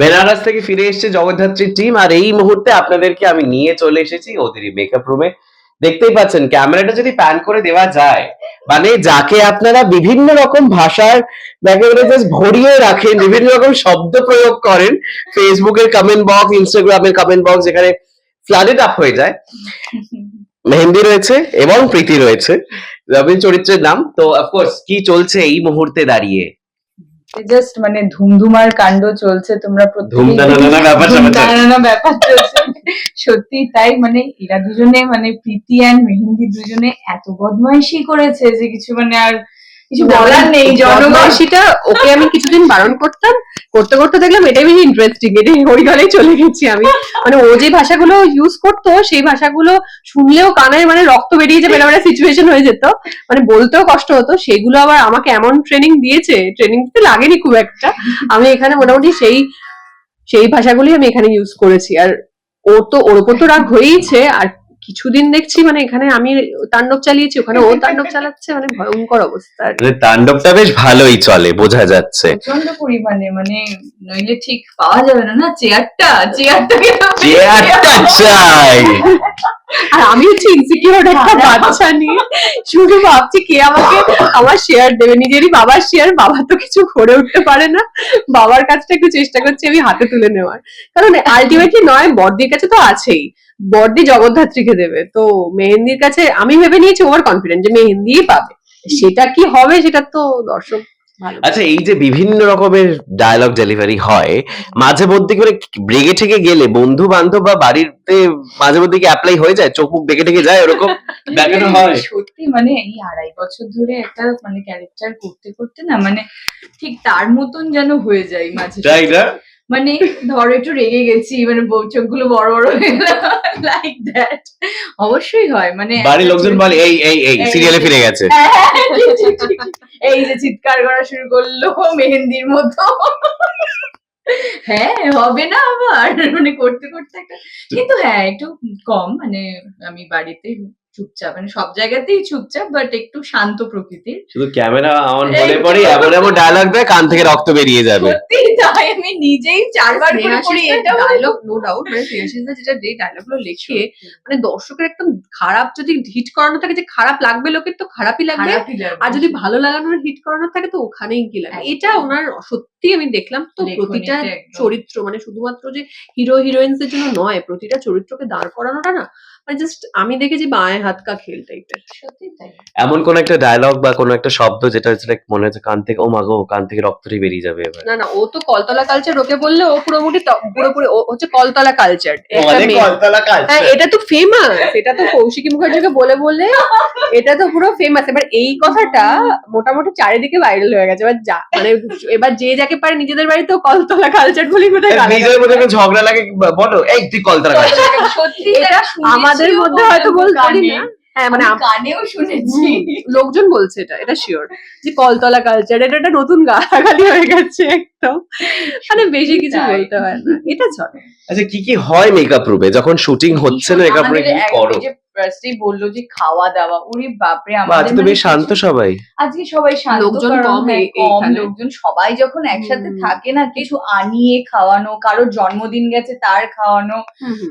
বেনারস থেকে ফিরে এসেছে জগদ্ধাত্রীর টিম, আর এই মুহূর্তে আপনাদেরকে আমি নিয়ে চলে এসেছি ওদেরই মেকআপ রুমে দেখতেই পাচ্ছেন ক্যামেরাটা যদি প্যান করে দেওয়া যায় মানে যাকে আপনারা বিভিন্ন রকম ভাষার ভরিয়ে রাখেন, বিভিন্ন রকম শব্দ প্রয়োগ করেন ফেসবুকের কমেন্ট বক্স ইনস্টাগ্রামের কমেন্ট বক্স যেখানে ফ্লাডেড আপ হয়ে যায়। মেহেন্দি রয়েছে এবং প্রীতি রয়েছে রবীন চরিত্রের নাম। তো অফকোর্স কি চলছে এই মুহূর্তে দাঁড়িয়ে? জাস্ট মানে ধুমধুমার কাণ্ড চলছে তোমরা। ব্যাপার চলছে সত্যি তাই মানে এরা দুজনে মানে প্রীতি অ্যান্ড মেহেন্দি দুজনে এত বদমাইশি করেছে যে কিছু মানে আর কিছু বলার নেই জনগণ বদমাইশিটা ওকে আমি কিছুদিন বারণ করতাম করতে করতে দেখলাম এটাই বেশি ইন্টারেস্টিং এটাই ওই দলেই চলে গেছি আমি। মানে ও যে ভাষাগুলো ইউজ করতো সেই ভাষাগুলো শুনলেও কানে মানে রক্ত বেরিয়ে যাবে এরকম একটা সিচুয়েশন হয়ে যেত। মানে বলতেও কষ্ট হতো সেগুলো আবার আমাকে এমন ট্রেনিং দিয়েছে ট্রেনিং তো লাগেনি খুব একটা। আমি এখানে মোটামুটি সেই সেই ভাষাগুলি আমি এখানে ইউজ করেছি। আর ও তো ওর উপর তো রাগ হয়েইছে আর কিছুদিন দেখছি মানে এখানে আমি তাণ্ডব চালিয়েছি ওখানে ও তাণ্ডব চালাচ্ছে মানে ভয়ঙ্কর অবস্থা। আর মানে তাণ্ডবটা বেশ ভালোই চলে বোঝা যাচ্ছে। প্রচণ্ড পরিমাণে মানে নইলে ঠিক পাওয়া যাবে না না? চেয়ারটা চেয়ারটাকে তো চেয়ারটা চাই। আর আমি হচ্ছে ইনসিকিউর একটা বাচ্চা নিয়ে শুধু ভাবছি কে আমাকে আমার শেয়ার দেবে। নিজেরই বাবার শেয়ার বাবা তো কিছু করে উঠতে পারে না। বাবার কাজটা একটু চেষ্টা করছি আমি হাতে তুলে নেওয়ার। কারণ আলটিমেটলি নয় বর্দির কাছে তো আছেই। বর্দি জগদ্ধাত্রীকে দেবে। তো মেহেন্দির কাছে আমি ভেবে নিয়েছি ওভার কনফিডেন্ট যে মেহেন্দিই পাবে। সেটা কি হবে সেটা তো দর্শক আচ্ছা এই যে বিভিন্ন রকমের ডায়লগ ডেলিভারি হয় মাঝে মধ্যে করে ব্রেগে থেকে গেলে বন্ধু বান্ধব বা বাড়িতে মাঝে মধ্যে কি অ্যাপ্লাই হয়ে যায়? চোখ মুখ বেঁকে থেকে যায় ওরকম দেখানো হয় সত্যি মানে এই আড়াই বছর ধরে একটা মানে ক্যারেক্টার করতে করতে না মানে ঠিক তার মতন যেন হয়ে যায় মাঝে তাই না? মানে ধরো একটু রেগে গেছি মানে চোখগুলো বড় বড় হয়ে লাইক দ্যাট অবশ্যই হয় মানে বাড়ির লোকজন বলে এই এই এই সিরিয়ালে ফিরে গেছে। হ্যাঁ, ঠিক, ঠিক। এই যে চিৎকার করা শুরু করল মেহেন্দির মতো। হ্যাঁ হবে না আবার মানে করতে করতে একটা কিন্তু হ্যাঁ একটু কম মানে আমি বাড়িতে চুপচাপ মানে সব জায়গাতেই চুপচাপ বাট একটু শান্ত প্রকৃতির। শুধু ক্যামেরা অন হলে পরে এমন এমন ডায়লগ দেয় কান থেকে রক্ত বেরিয়ে যাবে। সত্যি তাই আমি নিজেই চারবার করে পড়ি এটা ডায়লগ নো ডাউট মানে স্নেহাশিসদা যেটা যে ডায়লগগুলো লেখে মানে দর্শকের একদম খারাপ যদি হিট করানো থাকে যে খারাপ লাগবে লোকের তো খারাপই লাগবে। আর যদি ভালো লাগানোর হিট করানোর থাকে তো ওখানেই কি লাগে এটা ওনার সত্যি আমি দেখলাম তো প্রতিটা চরিত্র মানে শুধুমাত্র যে হিরো হিরোইনস এর জন্য নয় প্রতিটা চরিত্রকে দাঁড় করানোটা না মানে জাস্ট আমি দেখেছি বাঁয়ে হাত কা খেল টাইপের এমন কোন একটা ডায়লগ বা কোন একটা শব্দ যেটা হচ্ছে like মনে হচ্ছে কান থেকে ও মাগো কান থেকে রক্তই বেরিয়ে যাবে এবার। না না ও তো কলতলা কালচার ওকে বললে ও পুরোপুরি পুরোপুরি ও হচ্ছে কলতলা কালচার কলতলা হ্যাঁ এটা তো ফেমাস এটা তো কৌশিকী মুখার্জিকে বলে বলে এটা তো পুরো ফেমাস এবার এই কথাটা মোটামুটি চারিদিকে ভাইরাল হয়ে গেছে। এবার যা মানে এবার যে যাকে পারে নিজেদের বাড়িতেও কলতলা কালচার বলি কোথায় নিজের মধ্যে ঝগড়া লাগে বলো এই তুই কলতলা কালচার সত্যি এটা আমাদের মধ্যে হয়তো বলতে পারি না হ্যাঁ? মানে কানেও শুনেছি। লোকজন বলছে এটা এটা শিওর যে কলতলা কালচার এটা একটা নতুন গালাগালি হয়ে গেছে একদম। মানে বেশি কিছু। বলতে হয় না। এটা চলে আচ্ছা কি কি হয় মেকআপ রুমে যখন শুটিং হচ্ছে না মেকআপ রুমে কি করো? ফার্স্টেই বলল যে খাওয়া দাওয়া। উনি বাপরে আমাদের আজকে তো মানে বেশ শান্ত সবাই। আজকে সবাই শান্ত লোকজন কম হ্যাঁ, কম এইখানে। লোকজন সবাই যখন একসাথে থাকে না কিছু আনিয়ে খাওয়ানো কারও জন্মদিন গেছে তার খাওয়ানো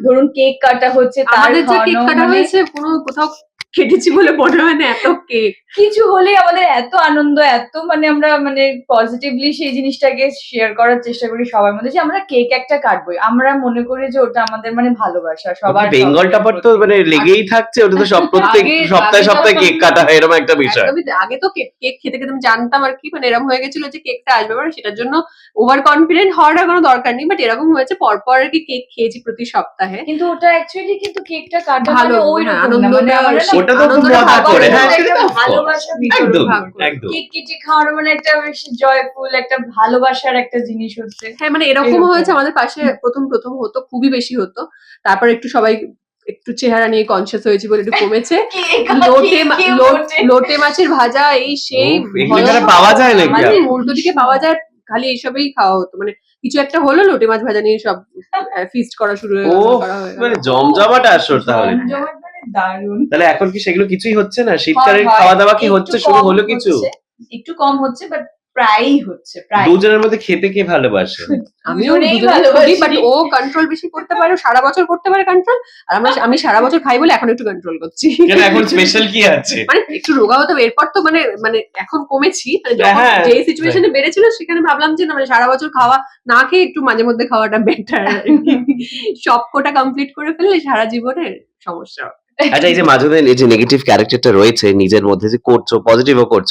ধরুন কেক কাটা হচ্ছে তার আমাদের যে কেক খাওয়ানো কাটা মানে হয়েছে কোনো কোথাও কেটেছি বলে মনে হয় না এত কেক কিছু হলে আমাদের এত আনন্দ এত মানে আমরা মানে পজিটিভলি সেই জিনিসটাকে শেয়ার করার চেষ্টা করি সবার মধ্যে যে আমরা কেক একটা কাটবোই। আমরা মনে করি যে ওটা আমাদের মানে ভালোবাসা সবার বেঙ্গল টাপার তো মানে লেগেই থাকছে ওটা তো সব প্রত্যেক আগে- সপ্তাহে সপ্তাহে কেক কাটা হয় এরকম একটা বিষয়। আগে তো কেক কেক খেতে খেতে আমি জানতাম আর কি মানে এরকম হয়ে গেছিল যে কেকটা আসবে মানে সেটার জন্য ওভার কনফিডেন্ট হওয়ার কোনো দরকার নেই বাট এরকম হয়েছে পরপর আর কি কেক খেয়েছি প্রতি সপ্তাহে। কিন্তু ওটা অ্যাকচুয়ালি কিন্তু কেকটা কাটা ভালো, মানে ওই হ্যাঁ, ওটা তো খুব মজা করে হ্যাঁ একদম একদম। কেটে মানে একটা বেশ জয়ফুল একটা ভালোবাসার একটা জিনিস হচ্ছে। হ্যাঁ মানে এরকম। হয়েছে আমাদের পাশে প্রথম প্রথম হতো খুবই বেশি হতো। তারপর একটু সবাই একটু চেহারা নিয়ে কনসিয়াস হয়েছে বলে একটু কমেছে। লোটে লোটে মাছের ভাজা এই সেই পাওয়া যায় নাকি মানে উল্টো দিকে পাওয়া যায় খালি এইসবই খাওয়া হতো। মানে কিছু একটা হলো লোটে মাছ ভাজা নিয়ে সব ফিস্ট করা শুরু হয়ে। মানে জমজমাট আসর তাহলে। মানে তাহলে এখন কি সেগুলো কিছুই হচ্ছে না? শীতকালের হয়, হয়। খাওয়া দাওয়া কি হচ্ছে? শুরু হলো কিছু? একটু কম হচ্ছে বাট প্রায়ই হচ্ছে প্রায় দুজনের মধ্যে খেতে কে ভালোবাসে? আমিও ভালোবাসি। বাট ও কন্ট্রোল বেশি করতে পারে সারা বছর করতে পারে কন্ট্রোল আর আমরা আমি সারা বছর খাই বলে এখন একটু কন্ট্রোল করছি। কেন এখন স্পেশাল কি আছে? মানে একটু রোগা হতে এরপর তো মানে মানে এখন কমেছি মানে যখন হ্যাঁ, যে সিচুয়েশনে বেড়েছিল সেখানে ভাবলাম যে না মানে সারা বছর খাওয়া না খেয়ে একটু মাঝে মধ্যে খাওয়াটা বেটার সব কোটা কমপ্লিট করে ফেললে সারা জীবনের সমস্যা। আচ্ছা এই যে মাঝে এই যে নেগেটিভ ক্যারেক্টারটা রয়েছে নিজের মধ্যে যে করছ পজিটিভও করছ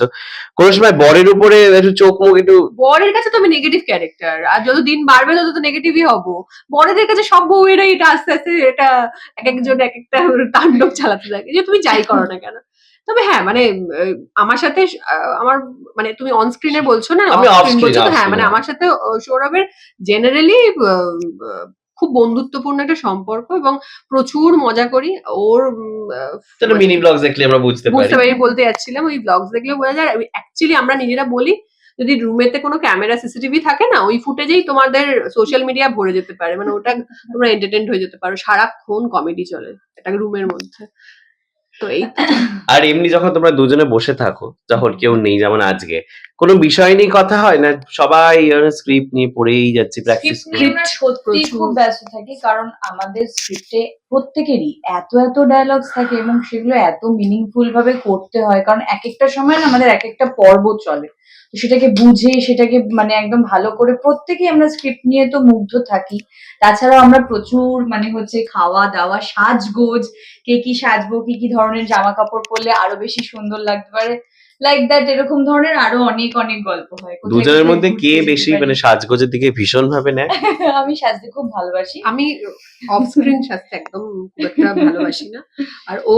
কোন সময় বরের উপরে একটু চোখ মুখ একটু বরের কাছে তো আমি নেগেটিভ ক্যারেক্টার আর যত দিন বাড়বে তত তো নেগেটিভই হব। বড়দের কাছে সব বউয়েরাই এটা আস্তে আস্তে এটা এক একজন এক একটা তাণ্ডব চালাতে থাকে যে তুমি যাই করো না কেন। তবে হ্যাঁ মানে আমার সাথে আমার মানে তুমি অন স্ক্রিনে বলছো না হ্যাঁ মানে আমার সাথে সৌরভের জেনারেলি খুব বন্ধুত্বপূর্ণ একটা সম্পর্ক এবং প্রচুর মজা করি। ওর মিনি ব্লগস দেখলে আমরা বুঝতে পারি বুঝতে পারি। বলতে যাচ্ছিলাম ওই ব্লগস দেখলে বোঝা যায়। অ্যাকচুয়ালি আমরা নিজেরা বলি যদি রুমেতে কোনো ক্যামেরা সিসিটিভি থাকে না ওই ফুটেজেই তোমাদের সোশ্যাল মিডিয়া ভরে যেতে পারে। মানে ওটা তোমরা এন্টারটেন্ট হয়ে যেতে পারো। সারাক্ষণ কমেডি চলে এটা রুমের মধ্যে। তো এই আর এমনি যখন তোমরা দুজনে বসে থাকো যখন কেউ নেই যেমন আজকে কোনো বিষয় নিয়ে কথা হয় না? সবাই স্ক্রিপ্ট নিয়ে পড়েই যাচ্ছে প্র্যাকটিস স্ক্রিপ্ট সত্যি খুব ব্যস্ত থাকি কারণ আমাদের স্ক্রিপ্টে প্রত্যেকেরই এত এত ডায়লগস থাকে এবং সেগুলো এত মিনিংফুল ভাবে করতে হয় কারণ এক একটা সময় না আমাদের এক একটা পর্ব চলে। তো সেটাকে বুঝে সেটাকে মানে একদম ভালো করে প্রত্যেকেই আমরা স্ক্রিপ্ট নিয়ে তো মুগ্ধ থাকি। তাছাড়াও আমরা প্রচুর মানে হচ্ছে খাওয়া দাওয়া সাজগোজ কে কি সাজবো কি কি ধরনের জামা কাপড় পরলে আরও বেশি সুন্দর লাগতে পারে। লাইক দ্যাট এরকম ধরনের আরও অনেক অনেক গল্প হয়। দুজনের মধ্যে কে বেশি মানে সাজগোজের দিকে ভীষণ ভাবে নেয়? আমি সাজতে খুব ভালোবাসি। আমি অফ স্ক্রিন সাজতে একদম একটা ভালোবাসি না। আর ও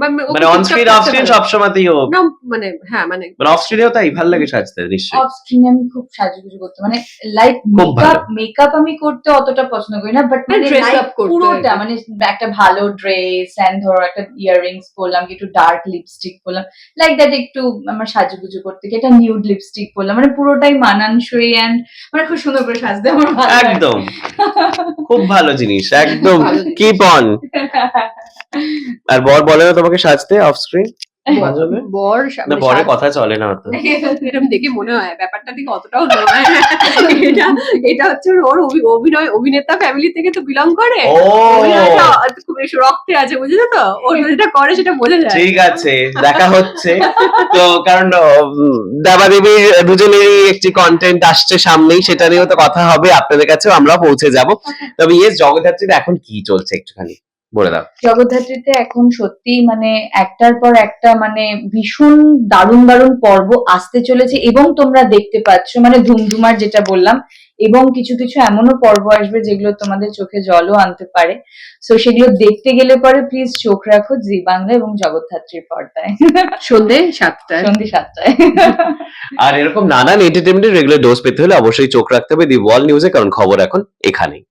মানে মানে অন স্ক্রিন অফ স্ক্রিন থাকতে সবসময়তেই ও না মানে হ্যাঁ মানে মানে অফ স্ক্রিনেও তাই ভালো লাগে সাজতে নিশ্চয়ই। অফ স্ক্রিনে আমি খুব সাজুগুজু করতে মানে লাইক। মেকআপ মেকআপ আমি করতে অতটা পছন্দ করি না বাট মানে dress like up করতে পুরোটা মানে একটা ভালো ড্রেস এন্ড ধরো একটা ইয়াররিংস পরলাম একটু ডার্ক লিপস্টিক পরলাম লাইক দ্যাট একটু আমার সাজুগুজু করতে গিয়ে একটা নিউড লিপস্টিক পরলাম। মানে পুরোটাই মানানসই অ্যান্ড মানে খুব সুন্দর করে সাজতে আমার ভালো একদম। খুব ভালো জিনিস একদম। কিপ অন আর বর বলে না তোমাকে সাজতে অফ স্ক্রিন? বর মানে বরের কথা চলে না অত। এরকম দেখে মনে হয় ব্যাপারটা ঠিক অতটাও নয়। এটা এটা হচ্ছে ওর অভিনয় অভিনেতা ফ্যামিলি থেকে তো বিলং করে। খুব রক্তে আছে তো? যেটা করে সেটা বোঝা যায়। ঠিক আছে দেখা হচ্ছে। তো কারণ দেবাদেবীর দুজনেরই একটি কন্টেন্ট আসছে সামনেই সেটা নিয়েও তো কথা হবে আপনাদের কাছেও আমরা পৌঁছে যাব। তবে ইয়েস জগদ্ধাত্রীতে এখন কি চলছে একটুখানি? বলে দাও। জগদ্ধাত্রীতে এখন সত্যি মানে একটার পর একটা মানে ভীষণ দারুণ দারুণ পর্ব আসতে চলেছে এবং তোমরা দেখতে পাচ্ছ মানে ধুমধুমার যেটা বললাম এবং কিছু কিছু এমনও পর্ব আসবে যেগুলো তোমাদের চোখে জলও আনতে পারে। সো সেগুলো দেখতে গেলে পরে প্লিজ চোখ রাখো জি বাংলা এবং জগদ্ধাত্রীর পর্দায়। সন্ধে সাতটায়। সন্ধ্যে সাতটায়। আর এরকম নানান এন্টারটেনমেন্টের রেগুলার ডোজ পেতে হলে অবশ্যই চোখ রাখতে হবে দি ওয়াল নিউজে কারণ খবর এখন এখানেই।